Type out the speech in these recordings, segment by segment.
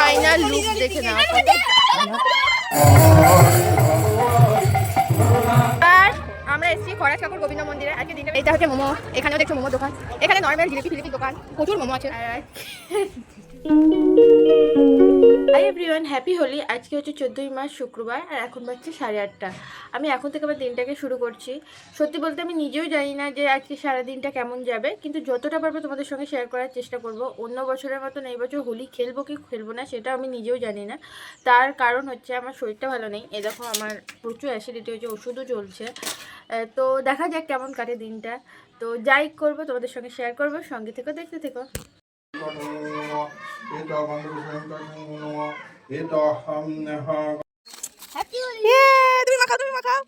Final look দেখে নাও। আর আমরা এসেছি খরাজ ঠাকুর গোবিন্দ মন্দিরে। আজকে দিনটা এটা হচ্ছে মোমো। এখানেও দেখছ মোমো দোকান। এখানে নর্মাল জিলিপি ফিলিপি দোকান। প্রচুর মোমো আছে। এভরিওয়ান হ্যাপি হোলি আজকে হচ্ছে চোদ্দোই মাস শুক্রবার, আর এখন বাজছে সাড়ে আটটা। আমি এখন থেকে আবার দিনটাকে শুরু করছি। সত্যি বলতে আমি নিজেও জানি না যে আজকে সারা দিনটা কেমন যাবে, কিন্তু যতটা পারব তোমাদের সঙ্গে শেয়ার করার চেষ্টা করব। অন্য বছরের মতন এই বছর হোলি খেলব কি খেলব না, সেটা আমি নিজেও জানি না। তার কারণ হচ্ছে আমার শরীরটা ভালো নেই। এ দেখো, আমার প্রচুর অ্যাসিডিটি হচ্ছে ওষুধও চলছে। তো দেখা যাক কেমন কাটে দিনটা। তো যাই করব, তোমাদের সঙ্গে শেয়ার করব। সঙ্গে থেকো, দেখতে থেকো। তুমি মাখাও তুমি মাখাও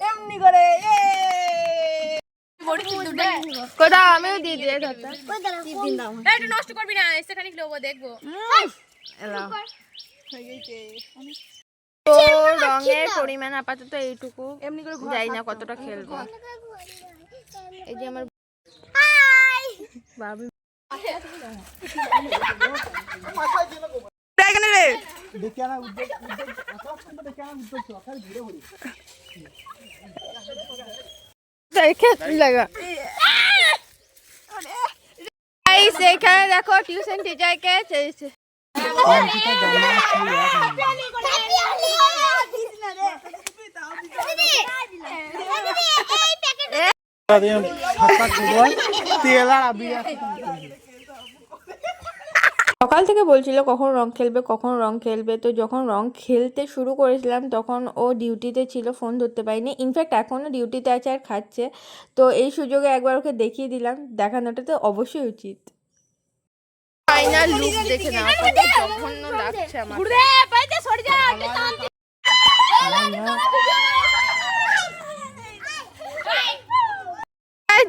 এমনি করে কোথাও আমিও দিয়ে দিয়ে একটু নষ্ট করবি না এসে লোবো দেখব। তো রঙের পরিমাণ আপাতত এইটুকু। এমনি করে যাই না কতটা খেলব। এই যে আমার এখানে রে দেখে লাগা গাইস এখানে দেখো টিউশন টিচারকে চেয়েছে সকাল থেকে বলছিল কখন রং খেলবে কখন রং খেলবে। তো যখন রং খেলতে শুরু করেছিলাম তখন ও ডিউটিতে ছিল ফোন ধরতে পারিনি। ইনফ্যাক্ট এখনও ডিউটিতে আছে আর খাচ্ছে। তো এই সুযোগে একবার ওকে দেখিয়ে দিলাম। দেখানোটা তো অবশ্যই উচিত। ফাইনাল লুক দেখে নাও কত জঘন্য লাগছে আমার আর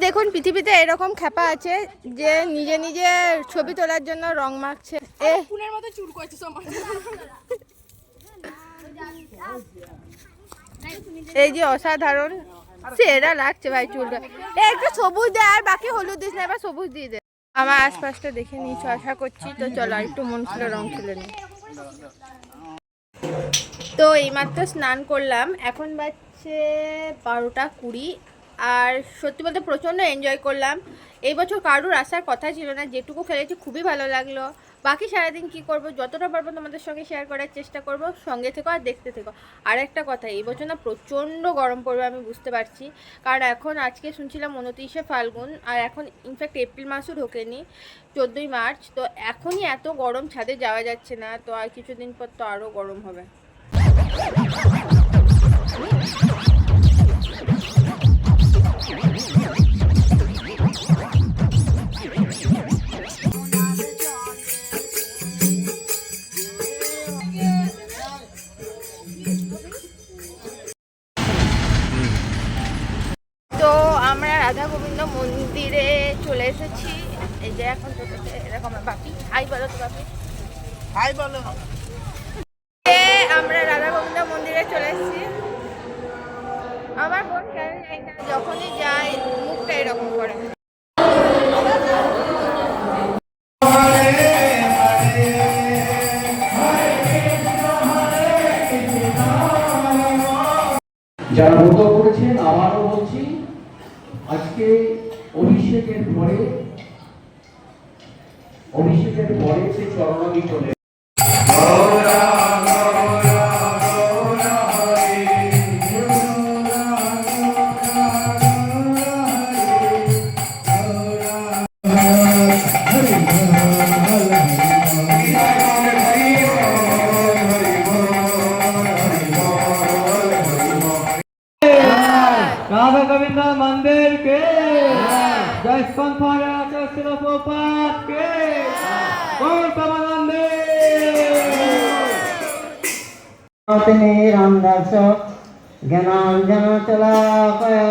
দেখুন পৃথিবীতে এরকম খ্যাপা আছে যে নিজে নিজে ছবি তোলার জন্য রং মাখছে। এ। পুনের মতো চুল করছে এই যে অসাধারণ সেরা লাগছে ভাই চুলটা। একটু সবুজ দে আর বাকি হলুদ দিস না এবার সবুজ দিয়ে দে। আমার আশপাশটা দেখে নিচ্ছ আশা করছি। তো চলো আর একটু মন খুলে রং খেলে নি। তো এইমাত্র স্নান করলাম। এখন বাজছে বারোটা কুড়ি। আর সত্যি বলতে প্রচণ্ড এনজয় করলাম। এই বছর কারুর আসার কথা ছিল না, যেটুকু খেলেছি খুবই ভালো লাগল। বাকি সারাদিন কি করব, যতটা পারব তোমাদের সঙ্গে শেয়ার করার চেষ্টা করব, সঙ্গে থেকো আর দেখতে থেকো। আর একটা কথা, এই বছর না প্রচণ্ড গরম পড়বে আমি বুঝতে পারছি। কারণ এখন আজকে শুনছিলাম উনত্রিশে ফাল্গুন, আর এখন ইনফ্যাক্ট এপ্রিল মাসও ঢোকেনি, চোদ্দোই মার্চ, তো এখনই এত গরম ছাদে যাওয়া যাচ্ছে না, তো আর কিছুদিন পর তো আরও গরম হবে। হাই বলো। আমরা রাধা গোবিন্দ মন্দিরে চলে এসেছি। আমার বোন কেন জানি না যখনই যায় মুখটা এরকম করে। যারা ব্রত করেছেন আবারও বলছি আজকে অভিষেকের পরে অভিষেকের পরে সে চরণাগী চলে কে? জয়সন ফারা চাষিরা পোপাত কে? কোন সমানন্দে। তিনি রামদাস জ্ঞানাঞ্জন চলা কয়া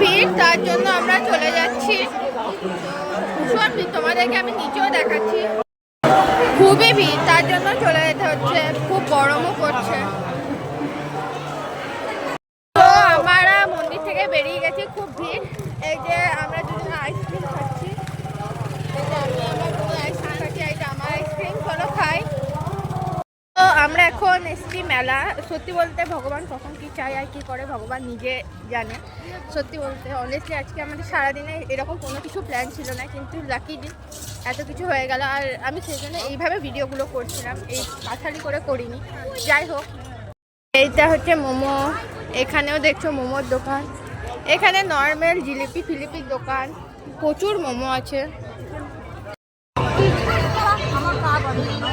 ভিড়, তার জন্য আমরা চলে যাচ্ছি। তোমাদেরকে আমি নিচেও দেখাচ্ছি। খুবই ভিড়, তার জন্য চলে যেতে হচ্ছে। খুব গরমও পড়ছে তো আমরা মন্দির থেকে বেরিয়ে গেছি খুব ভিড় এই যে আমরা দুজন আইসক্রিম খাচ্ছি এই যে আমি আমার বোন আইসক্রিম খাচ্ছি এই যে আমার আইসক্রিম চলো খাই তো আমরা এখন এসছি মেলা। সত্যি বলতে ভগবান কখন কি চায় আর কি করে, ভগবান নিজে জানে। সত্যি বলতে অনেস্টলি আজকে আমাদের সারাদিনে এরকম কোনো কিছু প্ল্যান ছিল না, কিন্তু লাকি দিন এত কিছু হয়ে গেল। আর আমি সেই জন্য এইভাবে ভিডিওগুলো করছিলাম, এই কাছালি করে করিনি। যাই হোক, এইটা হচ্ছে মোমো। এখানেও দেখছ মোমোর দোকান। এখানে নর্মাল জিলিপি ফিলিপির দোকান। প্রচুর মোমো আছে। আমার বুনি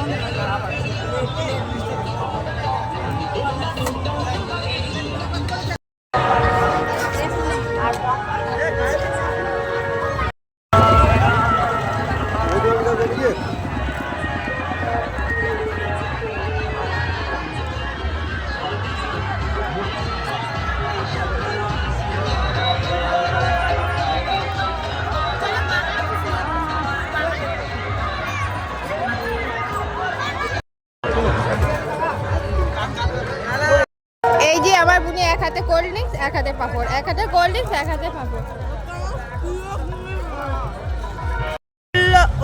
এক হাতে কোল্ড ড্রিঙ্কস এক হাতে পাঁপড়। এক হাতে কোল্ড ড্রিঙ্কস এক হাতে পাঁপড়।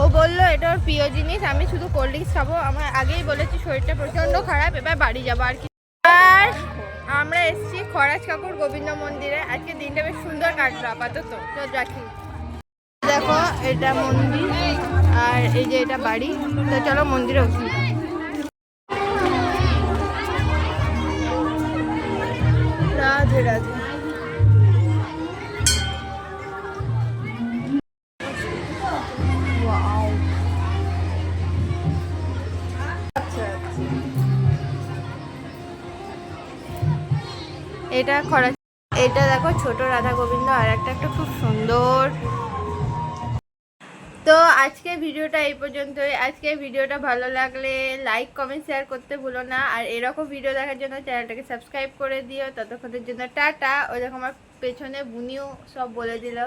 ও বলল, এটা ওর প্রিয় জিনিস, আমি শুধু কোল্ড ড্রিঙ্কস খাব। আমার আগেই বলেছি শরীরটা প্রচণ্ড খারাপ, এবার বাড়ি যাব আর কি। আর আমরা এসেছি খরাজ কাকুর গোবিন্দ মন্দিরে। আজকে দিনটা বেশ সুন্দর কাটলো আপাতত। তো রাখি। দেখো, এটা মন্দির, আর এই যে এটা বাড়ি। তো চলো মন্দিরে উঠি। এটা খরা এটা দেখো ছোট রাধা গোবিন্দ আর একটা একটা খুব সুন্দর। তো আজকে ভিডিওটা এই পর্যন্তই। আজকে ভিডিওটা ভালো লাগলে লাইক কমেন্ট শেয়ার করতে ভুলো না। আর এরকম ভিডিও দেখার জন্য চ্যানেলটাকে সাবস্ক্রাইব করে দিও। ততক্ষণের জন্য টাটা। ওই দেখো আমার পেছনে বুনিও সব বলে দিল।